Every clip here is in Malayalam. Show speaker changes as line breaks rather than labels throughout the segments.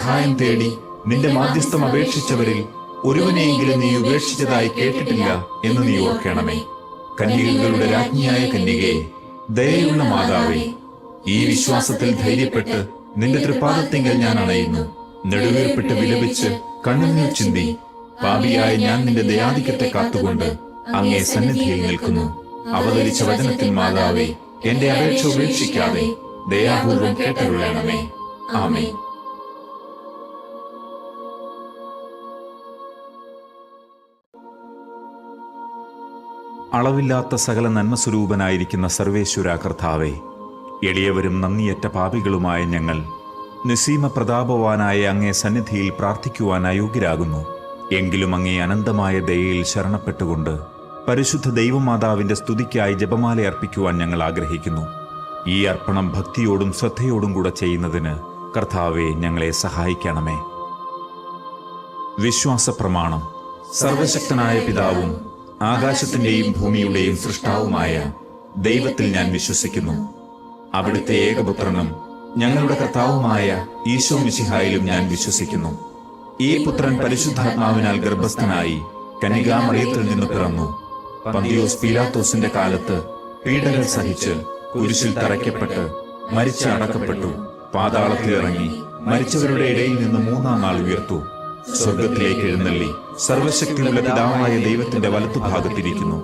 സഹായം തേടി നിന്റെ മാധ്യസ്ഥം അപേക്ഷിച്ചവരിൽ ഒരുവനെയെങ്കിലും നീ ഉപേക്ഷിച്ചതായി കേട്ടിട്ടില്ല എന്ന് നീ ഓർക്കണമേ. കന്യകകളുടെ രാജ്ഞിയായ കന്യകയെ ദയയുള്ള മാതാവേ ഈ വിശ്വാസത്തിൽ ധൈര്യപ്പെട്ട് നിന്റെ തൃപ്പാദത്തെങ്കിൽ ഞാൻ അണയുന്നു. നെടുവേർപ്പെട്ട് വിലപിച്ച് കണ്ണുനീർ ചിന്തി. പാപിയായ ഞാൻ നിന്റെ ദയാധിക്യത്തെ കാത്തുകൊണ്ട് അങ്ങേ സന്നിധിയിൽ നിൽക്കുന്നു. അവതരിച്ച വചനത്തിൽ മാതാവേ എന്റെ അപേക്ഷ ഉപേക്ഷിക്കാതെ ദയാപൂർവം കേട്ടരുളണമേ. ആമേ അളവില്ലാത്ത സകല നന്മസ്വരൂപനായിരിക്കുന്ന സർവേശ്വര കർത്താവെ എളിയവരും നന്ദിയറ്റ പാപികളുമായ ഞങ്ങൾ നിസീമ പ്രതാപവാനായ അങ്ങേ സന്നിധിയിൽ പ്രാർത്ഥിക്കുവാൻ അയോഗ്യരാകുന്നു. എങ്കിലും അങ്ങേ അനന്തമായ ദയയിൽ ശരണപ്പെട്ടുകൊണ്ട് പരിശുദ്ധ ദൈവമാതാവിന്റെ സ്തുതിക്കായി ജപമാല അർപ്പിക്കുവാൻ ഞങ്ങൾ ആഗ്രഹിക്കുന്നു. ഈ അർപ്പണം ഭക്തിയോടും ശ്രദ്ധയോടും കൂടെ ചെയ്യുന്നതിന് കർത്താവെ ഞങ്ങളെ സഹായിക്കണമേ. വിശ്വാസ പ്രമാണം സർവശക്തനായ പിതാവും ആകാശത്തിന്റെയും ഭൂമിയുടെയും സൃഷ്ടാവുമായ ദൈവത്തിൽ ഞാൻ വിശ്വസിക്കുന്നു. അവിടുത്തെ ഏകപുത്രനും ഞങ്ങളുടെ കർത്താവുമായ ഈശോ മിശിഹായിലും ഞാൻ വിശ്വസിക്കുന്നു. ഈ പുത്രൻ പരിശുദ്ധാത്മാവിനാൽ ഗർഭസ്ഥനായി കനികാമറിയത്തിൽ നിന്ന് പിറന്നു. പന്തിയോസ് പീലാത്തോസിന്റെ കാലത്ത് പീഡകൾ സഹിച്ച് കുരിശിൽ തറയ്ക്കപ്പെട്ട് മരിച്ച് അടക്കപ്പെട്ടു പാതാളത്തിൽ ഇറങ്ങി മരിച്ചവരുടെ ഇടയിൽ നിന്ന് മൂന്നാം നാൾ ഉയർത്തു. സ്വർഗത്തിലേക്ക് എഴുന്നള്ളി. സർവശക്തിയുള്ള പിതാവായ ദൈവത്തിന്റെ വലത്തുഭാഗത്തിരിക്കുന്നു.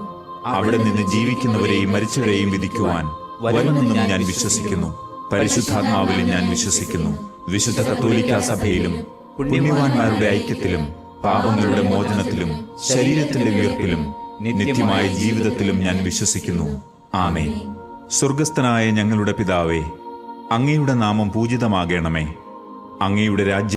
അവിടെ നിന്ന് ജീവിക്കുന്നവരെയും മരിച്ചവരെയും വിധിക്കുവാൻ വരുമെന്നും ഞാൻ വിശ്വസിക്കുന്നു. പരിശുദ്ധാത്മാവിലും ഞാൻ വിശ്വസിക്കുന്നു. വിശുദ്ധ കത്തോലിക്ക സഭയിലും പുണ്യവാന്മാരുടെ ഐക്യത്തിലും പാപങ്ങളുടെ മോചനത്തിലും ശരീരത്തിന്റെ ഉയർപ്പിലും നിത്യമായ ജീവിതത്തിലും ഞാൻ വിശ്വസിക്കുന്നു. ആമേ സ്വർഗസ്ഥനായ ഞങ്ങളുടെ പിതാവേ അങ്ങയുടെ നാമം പൂജിതമാകണമേ. അങ്ങയുടെ രാജ്യം